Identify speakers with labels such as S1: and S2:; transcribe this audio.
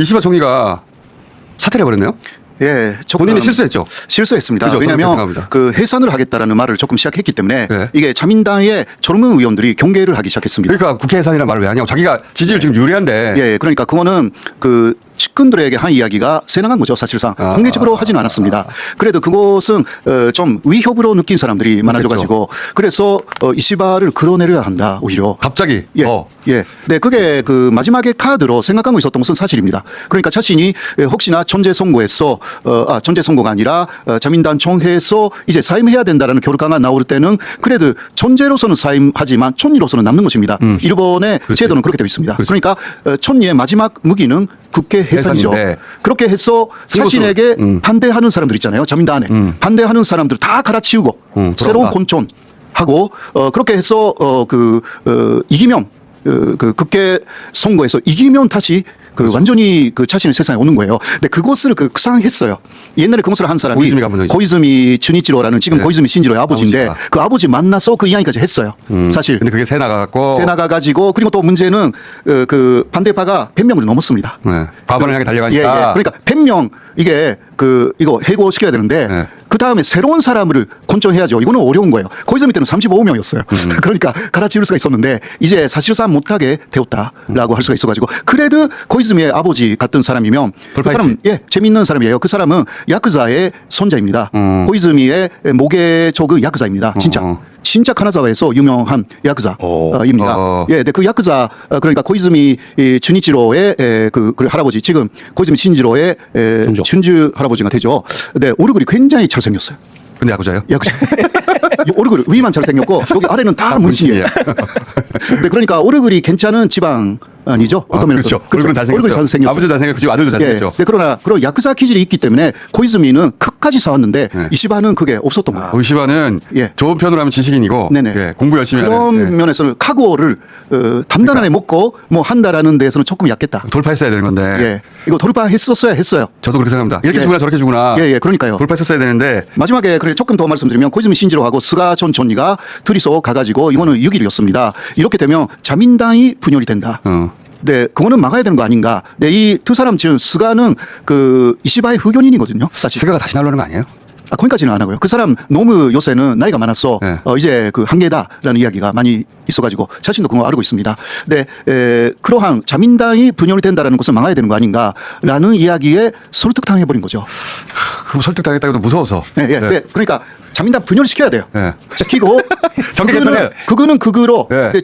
S1: 이시바 총리가 사퇴를 해버렸네요.
S2: 예, 조금
S1: 본인이 실수했죠.
S2: 실수했습니다.
S1: 그죠,
S2: 왜냐하면
S1: 생각합니다.
S2: 그 해산을 하겠다라는 말을 조금 시작했기 때문에
S1: 네.
S2: 이게 자민당의 젊은 의원들이 경계를 하기 시작했습니다.
S1: 그러니까 국회 해산이라는 말을 왜 하냐고. 자기가 지지율 지금 유리한데.
S2: 예, 그러니까 그거는 그 측근들에게 한 이야기가 새나간 거죠, 사실상.
S1: 아,
S2: 공개적으로 하진 않았습니다. 그래도 그것은 어, 좀 위협으로 느낀 사람들이 많아져가지고 그래서 어, 이시바를 끌어내려야 한다, 오히려.
S1: 갑자기.
S2: 예.
S1: 어.
S2: 예. 네, 그게 그 마지막에 카드로 생각하고 있었던 것은 사실입니다. 그러니까 자신이 예, 혹시나 전제 선거에서 어, 아, 전제 선거가 아니라 어, 자민당 총회에서 이제 사임해야 된다라는 결과가 나올 때는 그래도 전제로서는 사임하지만 촌리로서는 남는 것입니다. 일본의
S1: 음. 그렇지.
S2: 제도는 그렇게 되어 있습니다.
S1: 그렇지.
S2: 그러니까 촌리의 마지막 무기는 국회 해산이죠.
S1: 해산인데.
S2: 그렇게 해서. 자신에게
S1: 음.
S2: 반대하는 사람들 있잖아요. 자민당 안에.
S1: 음.
S2: 반대하는 사람들 다 갈아치우고
S1: 음,
S2: 새로운. 곤촌 하고 어 그렇게 해서 어그 어, 이기면 어, 그 국회 선거에서 이기면 다시 그
S1: 그렇죠.
S2: 완전히 그 자신의 세상에 오는 거예요. 근데 그것을 그 상했어요. 옛날에 그것을 한 사람이
S1: 고이즈미가 한 분이죠.
S2: 고이즈미 준이치로라는 지금
S1: 네.
S2: 고이즈미 신지로의 아버지인데
S1: 아버지가.
S2: 그 아버지 만나서 그 이야기까지 했어요.
S1: 음.
S2: 사실.
S1: 근데 그게 새 나가갖고.
S2: 세 나가 가지고 그리고 또 문제는 어, 그 반대파가 100명을 넘었습니다.
S1: 네. 과반을 향해
S2: 예, 예.
S1: 달려가니까.
S2: 그러니까 100명 이게 그 이거 해고시켜야 되는데
S1: 네.
S2: 그 다음에 새로운 사람을 권정해야죠. 이거는 어려운 거예요. 거기서 밑에는 35명이었어요.
S1: 음.
S2: 그러니까 갈아치울 수가 있었는데 이제 사실상 못하게 되었다라고 할 수가 있어가지고 그래도 코이즈미의 아버지 같은 사람이면 그. 사람 예 재밌는 사람이에요. 그 사람은 야크자의 손자입니다.
S1: 음.
S2: 코이즈미의 목의 조그 야크자입니다. 진짜.
S1: 어.
S2: 진짜 카나자와에서 유명한 야크자입니다.
S1: 어.
S2: 예, 근데 그 야크자 어, 그러니까 고이즈미 이 주니치로의 에, 그, 그 할아버지 지금 고이즈미 신지로의 에,
S3: 순조.
S2: 춘주 할아버지가 되죠. 근데 얼굴이 굉장히 잘생겼어요.
S1: 근데 야구자예요?
S2: 야크자. 이 얼굴 위만 잘생겼고 여기 아래는 다 문신이에요. 근데 그러니까 얼굴이 괜찮은 집안 아니죠?
S1: 아,
S2: 어떤 면에서.
S1: 그렇죠. 얼굴은 잘생겼어요.
S2: 얼굴이.
S1: 아버지도 잘생겼고 아들도 잘생겼죠.
S2: 예. 네, 그러나 그런 야크자 기질이 있기 때문에 코이즈미는 끝까지 싸웠는데
S1: 네.
S2: 이시바는 그게 없었던 거예요.
S1: 의시바는
S2: 예.
S1: 좋은 편으로 하면 지식인이고
S2: 네네.
S1: 예, 공부 열심히
S2: 그런
S1: 하는 예.
S2: 면에서는 각오를 어, 단단하게 먹고 뭐 한다라는 데에서는 조금 약했다.
S1: 돌파했어야 되는 건데
S2: 예, 이거 돌파 했었어야 했어요.
S1: 저도 그렇게 생각합니다. 이렇게
S2: 예.
S1: 주구나 저렇게 주구나
S2: 예, 예, 그러니까요.
S1: 돌파했었어야 되는데
S2: 마지막에 그래 조금 더 말씀드리면 코이즈미 신지로하고 스가 전 총리가 둘이서 가가지고 이거는 6일이었습니다. 이렇게 되면 자민당이 분열이 된다.
S1: 어.
S2: 네, 그거는 막아야 되는 거 아닌가. 네, 이 두 사람 지금 스가는 그 이시바의 흑연인이거든요. 사실.
S1: 스가가 다시 나오는 거 아니에요?
S2: 아, 거기까지는 안 하고요. 그 사람 너무 요새는 나이가 많아서
S1: 네.
S2: 어, 이제 그 한계다라는 이야기가 많이 있어가지고 자신도 그거 알고 있습니다. 근데 에, 그러한 자민당이 분열이 된다라는 것을 막아야 되는 거 아닌가라는 이야기에 설득당해 버린 거죠.
S1: 그거 설득당했다고 해도 무서워서
S2: 예, 예. 네, 그러니까 자민당 분열시켜야 돼요.
S1: 예.
S2: 시키고 그거는. 그거는 그거로
S1: 예.
S2: 근데